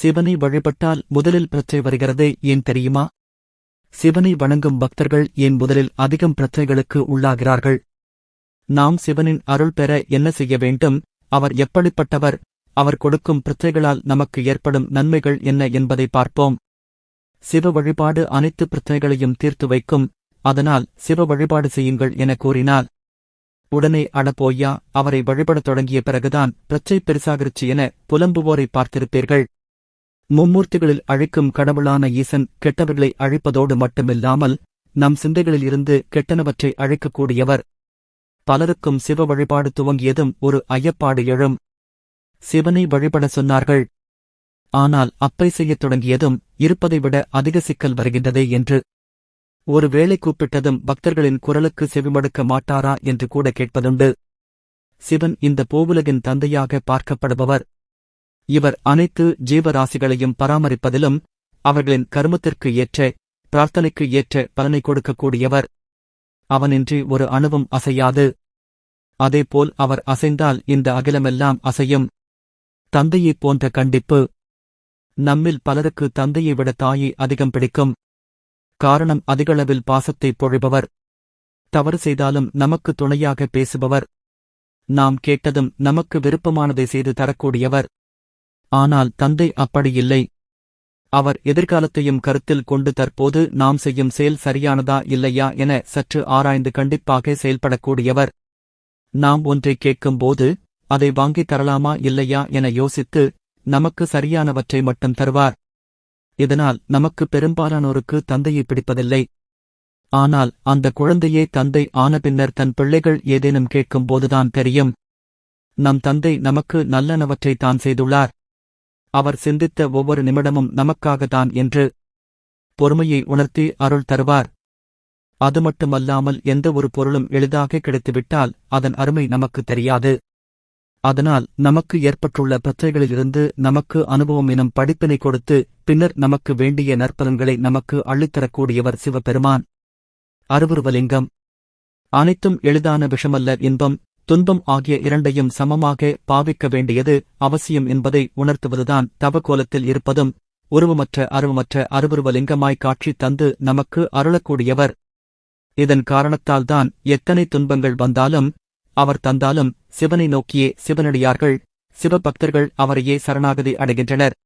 சிவனை வழிபட்டால் முதலில் பிரச்சனை வருகிறதே ஏன் தெரியுமா? சிவனை வணங்கும் பக்தர்கள் ஏன் முதலில் அதிகம் பிரச்சனைகளுக்கு உள்ளாகிறார்கள்? நாம் சிவனின் அருள் பெற என்ன செய்ய வேண்டும்? அவர் எப்படிப்பட்டவர்? அவர் கொடுக்கும் பிரச்சனைகளால் நமக்கு ஏற்படும் நன்மைகள் என்ன என்பதை பார்ப்போம். சிவ வழிபாடு அனைத்து பிரச்சனைகளையும் தீர்த்து வைக்கும். அதனால் சிவ வழிபாடு செய்யுங்கள் என கூறினார் உடனே அடப்போய்யா அவரை வழிபடத் தொடங்கிய பிறகுதான் பிரச்சை பெருசாகிருச்சு என புலம்புவோரை பார்த்திருப்பீர்கள். மும்மூர்த்திகளில் அழைக்கும் கடவுளான ஈசன் கெட்டவர்களை அழைப்பதோடு மட்டுமில்லாமல் நம் சிந்தைகளில் இருந்து கெட்டனவற்றை அழைக்கக்கூடியவர். பலருக்கும் சிவ வழிபாடு துவங்கியதும் ஒரு ஐயப்பாடு எழும். சிவனை வழிபட சொன்னார்கள். ஆனால் அப்பை செய்யத் தொடங்கியதும் இருப்பதை விட அதிக சிக்கல் வருகின்றதே என்று. ஒரு வேளை கூப்பிட்டதும் பக்தர்களின் குரலுக்கு செவிமடுக்க மாட்டாரா என்று கூட கேட்பதுண்டு. சிவன் இந்த பூவுலகின் தந்தையாக பார்க்கப்படுபவர். இவர் அனைத்து ஜீவராசிகளையும் பராமரிப்பதிலும் அவர்களின் கருமத்திற்கு ஏற்ற பிரார்த்தனைக்கு ஏற்ற பலனை கொடுக்கக்கூடியவர். அவனின்றி ஒரு அணுவும் அசையாது. அதேபோல் அவர் அசைந்தால் இந்த அகிலமெல்லாம் அசையும். தந்தையைப் போன்ற கண்டிப்பு. நம்மில் பலருக்கு தந்தையை விட தாயை அதிகம் பிடிக்கும். காரணம் அதிகளவில் பாசத்தை பொழிபவர். தவறு செய்தாலும் நமக்கு துணையாக பேசுபவர். நாம் கேட்டதும் நமக்கு விருப்பமானதை செய்து தரக்கூடியவர். ஆனால் தந்தை அப்படியில்லை அவர் எதிர்காலத்தையும் கருத்தில் கொண்டு தற்போது நாம் செய்யும் செயல் சரியானதா இல்லையா என சற்று ஆராய்ந்து கண்டிப்பாக செயல்படக்கூடியவர். நாம் ஒன்றை கேட்கும்போது அதை வாங்கித் தரலாமா இல்லையா? என யோசித்து நமக்கு சரியானவற்றை மட்டும் தருவார். இதனால் நமக்கு பெரும்பாலானோருக்கு தந்தையை பிடிப்பதில்லை. ஆனால் அந்த குழந்தையே தந்தை ஆன பின்னர் தன் பிள்ளைகள் ஏதேனும் கேட்கும்போதுதான் தெரியும். நம் தந்தை நமக்கு நல்லனவற்றை தான் செய்துள்ளார். அவர் சிந்தித்த ஒவ்வொரு நிமிடமும் நமக்காகத்தான் என்று பொறுமையை உணர்த்தி அருள் தருவார். அது மட்டுமல்லாமல் எந்த ஒரு பொருளும் எளிதாக கிடைத்துவிட்டால் அதன் அருமை நமக்கு தெரியாது. அதனால் நமக்கு ஏற்பட்டுள்ள பிரச்சனைகளிலிருந்து நமக்கு அனுபவம் எனும் படிப்பினை கொடுத்து பின்னர் நமக்கு வேண்டிய நற்பலன்களை நமக்கு அள்ளித்தரக்கூடியவர் சிவபெருமான். அருவுருவலிங்கம். அனைத்தும் எளிதான விஷமல்ல இன்பம். துன்பம் ஆகிய இரண்டையும் சமமாக பாவிக்க வேண்டியது அவசியம் என்பதை உணர்த்துவதுதான் தவக்கோலத்தில் இருப்பதும் உருவமற்ற அருவமற்ற அருவுருவலிங்கமாய் காட்சி தந்து நமக்கு அருளக்கூடியவர். இதன் காரணத்தால்தான் எத்தனை துன்பங்கள் வந்தாலும் அவர் தந்தாலும் சிவனை நோக்கியே சிவனடியார்கள் சிவபக்தர்கள் அவரையே சரணாகதி அடைகின்றனர்.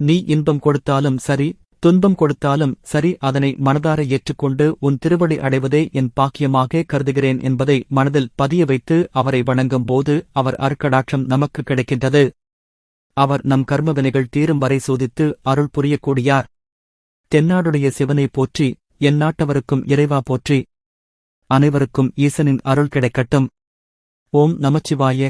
நீ இன்பம் கொடுத்தாலும் சரி துன்பம் கொடுத்தாலும் சரி அதனை மனதார ஏற்றுக்கொண்டு உன் திருவடி அடைவதே என் பாக்கியமாக கருதுகிறேன் என்பதை மனதில் பதிய வைத்து அவரை வணங்கும் போது அவர் அருக்கடாட்சம் நமக்கு கிடைக்கின்றது. அவர் நம் கர்மவினைகள் தீரும் வரை சோதித்து அருள் புரியக்கூடியார். தென்னாடுடைய சிவனை போற்றி என் நாட்டவருக்கும் இறைவா போற்றி. அனைவருக்கும் ஈசனின் அருள் கிடைக்கட்டும். ஓம் நமச்சிவாய.